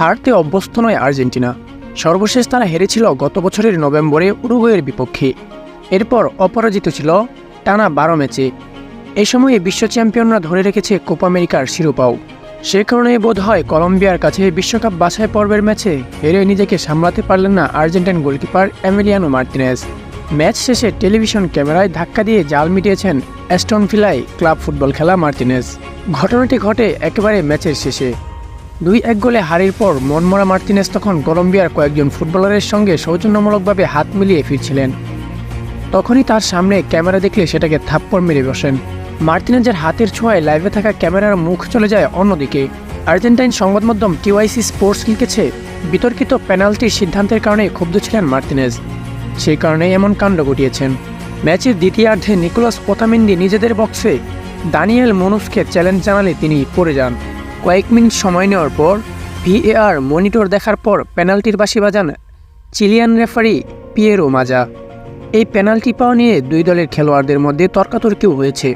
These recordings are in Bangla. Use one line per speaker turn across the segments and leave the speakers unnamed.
হারতে অভ্যস্ত নয় আর্জেন্টিনা। সর্বশেষ তারা হেরেছিল গত বছরের নভেম্বরে উরুগুয়ের বিপক্ষে। এরপর অপরাজিত ছিল টানা বারো ম্যাচে। এ সময়ে বিশ্ব চ্যাম্পিয়নরা ধরে রেখেছে কোপা আমেরিকার শিরোপাও। সে কারণে বোধ হয় কলম্বিয়ার কাছে বিশ্বকাপ বাছাই পর্বের ম্যাচে হেরে নিজেকে সামলাতে পারলেন না Argentine goalkeeper Emiliano Martinez. Match শেষে টেলিভিশন ক্যামেরায় ধাক্কা দিয়ে জাল মিটিয়েছেন অ্যাস্টন ভিলায় ক্লাব ফুটবল খেলা মার্টিনেজ। ঘটনাটি ঘটে একেবারে ম্যাচের শেষে। দুই এক গোলে হারের পর মনমরা মার্টিনেজ তখন কলম্বিয়ার কয়েকজন ফুটবলারের সঙ্গে সৌজন্যমূলকভাবে হাত মিলিয়ে ফিরছিলেন। তখনই তার সামনে ক্যামেরা দেখলে সেটাকে থাপ্পড় মেরে বসেন। মার্টিনেজের হাতের ছোঁয়ায় লাইভে থাকা ক্যামেরার মুখ চলে যায় অন্যদিকে। আর্জেন্টাইন সংবাদ মাধ্যম টিওয়াইসি স্পোর্টস লিখেছে, বিতর্কিত পেনাল্টির সিদ্ধান্তের কারণে ক্ষুব্ধ ছিলেন মার্টিনেজ। সেই কারণেই এমন কাণ্ড ঘটিয়েছেন। ম্যাচের দ্বিতীয়ার্ধে নিকোলাস পোতামিন্দি নিজেদের বক্সে দানিয়েল মনুফকে চ্যালেঞ্জ জানালে তিনি পড়ে যান। কয়েক মিনিট সময় নেওয়ার পর ভিএআর মনিটর দেখার পর পেনাল্টির বাসি বাজান চিলিয়ান রেফারি পিয়েরো মাজা। এই পেনাল্টি পাওয়া নিয়ে দুই দলের খেলোয়াড়দের মধ্যে তর্কাতর্কিও হয়েছে।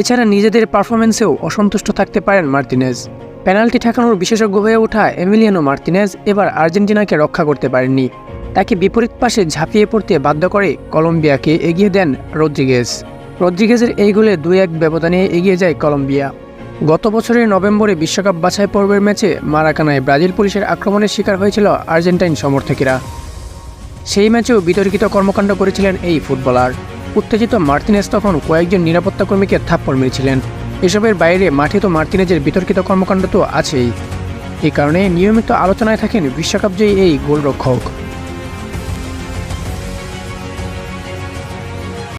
এছাড়া নিজেদের পারফরমেন্সেও অসন্তুষ্ট থাকতে পারেন মার্টিনেজ পেনাল্টি ঠেকানোর বিশেষজ্ঞ হয়ে ওঠা এমিলিয়ানো মার্টিনেজ এবার আর্জেন্টিনাকে রক্ষা করতে পারেননি। তাকে বিপরীত পাশে ঝাঁপিয়ে পড়তে বাধ্য করে কলম্বিয়াকে এগিয়ে দেন রদ্রিগেজ। রদ্রিগেজের এই গোলে দুই এক ব্যবধানে এগিয়ে যায় কলম্বিয়া। গত বছরের নভেম্বরে বিশ্বকাপ বাছাই পর্বের ম্যাচে মারাকানায় ব্রাজিল পুলিশের আক্রমণের শিকার হয়েছিল আর্জেন্টাইন সমর্থকেরা। সেই ম্যাচেও বিতর্কিত কর্মকাণ্ড করেছিলেন এই ফুটবলার। উত্তেজিত মার্টিনেজ তখন কয়েকজন নিরাপত্তা কর্মীকে থাপ্পড় মেরেছিলেন। এসবের বাইরে মাঠে তো মার্তিনেজের বিতর্কিত কর্মকাণ্ড তো আছেই। এই কারণে নিয়মিত আলোচনায় থাকেন বিশ্বকাপ জয়ী এই গোলরক্ষক।